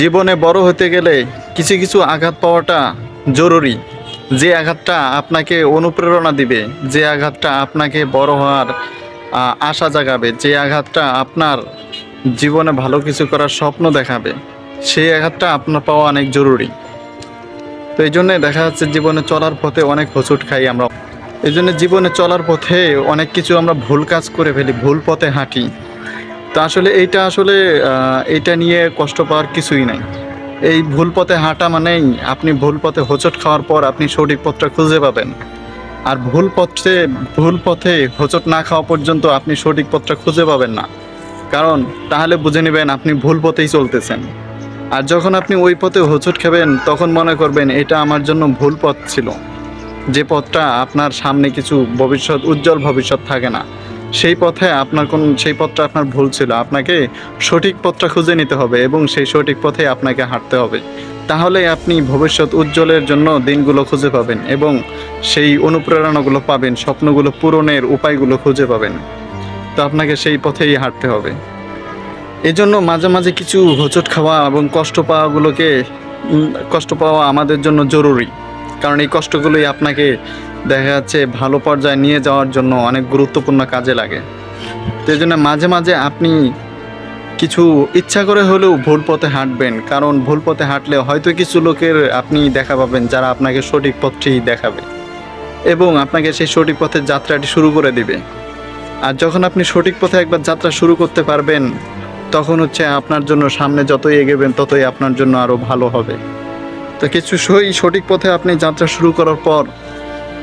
জীবনে বড় হতে গেলে কিছু কিছু আঘাত পাওয়াটা জরুরি। যে আঘাতটা আপনাকে অনুপ্রেরণা দিবে, যে আঘাতটা আপনাকে বড় হওয়ার আশা জাগাবে, যে আঘাতটা আপনার জীবনে ভালো কিছু করার স্বপ্ন দেখাবে, সেই আঘাতটা আপনার পাওয়া অনেক জরুরি। তো এই জন্যে দেখা যাচ্ছে জীবনে চলার পথে অনেক হোঁচট খাই আমরা। এই জন্য জীবনে চলার পথে অনেক কিছু আমরা ভুল কাজ করে ফেলি, ভুল পথে হাঁটি। তো আসলে এইটা আসলে এইটা নিয়ে কষ্ট পাওয়ার কিছুই নাই। এই ভুল পথে হাঁটা মানেই আপনি ভুল পথে হোঁচট খাওয়ার পর আপনি সঠিক পথটা খুঁজে পাবেন। আর ভুল পথে ভুল পথে হোঁচট না খাওয়া পর্যন্ত আপনি সঠিক পথটা খুঁজে পাবেন না। কারণ তাহলে বুঝে নেবেন আপনি ভুল পথেই চলতেছেন। আর যখন আপনি ওই পথে হোঁচট খাবেন, তখন মনে করবেন এটা আমার জন্য ভুল পথ ছিল। যে পথটা আপনার সামনে কিছু ভবিষ্যৎ, উজ্জ্বল ভবিষ্যৎ থাকে না। সেই পথে আপনার কোন, সেই পথটা আপনার ভুল ছিল। আপনাকে সঠিক পথটা খুঁজে নিতে হবে এবং সেই সঠিক পথে আপনাকে হাঁটতে হবে। তাহলে আপনি ভবিষ্যৎ উজ্জ্বলের জন্য দিনগুলো খুঁজে পাবেন এবং সেই অনুপ্রেরণাগুলো পাবেন, স্বপ্নগুলো পূরণের উপায়গুলো খুঁজে পাবেন। তো আপনাকে সেই পথেই হাঁটতে হবে। এই জন্য মাঝে মাঝে কিছু হোঁচট খাওয়া এবং কষ্ট পাওয়াগুলোকে কষ্ট পাওয়া আমাদের জন্য জরুরি। কারণ এই কষ্টগুলোই আপনাকে দেখা যাচ্ছে ভালো পর্যায়ে নিয়ে যাওয়ার জন্য অনেক গুরুত্বপূর্ণ কাজে লাগে। এই জন্য মাঝে মাঝে আপনি কিছু ইচ্ছা করে হলেও ভুল পথে হাঁটবেন। কারণ ভুল পথে হাঁটলে হয়তো কিছু লোকের আপনি দেখা পাবেন যারা আপনাকে সঠিক পথটি দেখাবে এবং আপনাকে সেই সঠিক পথের যাত্রাটি শুরু করে দিবে। আর যখন আপনি সঠিক পথে একবার যাত্রা শুরু করতে পারবেন, তখন হচ্ছে আপনার জন্য সামনে যতই এগোবেন ততই আপনার জন্য আরও ভালো হবে। তো কিছু সই সঠিক পথে আপনি যাত্রা শুরু করার পর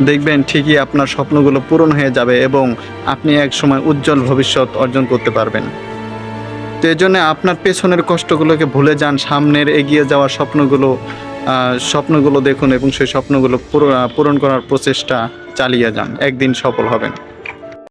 দেখবেন ঠিকই আপনার স্বপ্নগুলো পূরণ হয়ে যাবে এবং আপনি এক সময় উজ্জ্বল ভবিষ্যৎ অর্জন করতে পারবেন। তো এই জন্য আপনার পেছনের কষ্টগুলোকে ভুলে যান, সামনের এগিয়ে যাওয়ার স্বপ্নগুলো স্বপ্নগুলো দেখুন এবং সেই স্বপ্নগুলো পূরণ পূরণ করার প্রচেষ্টা চালিয়ে যান। একদিন সফল হবেন।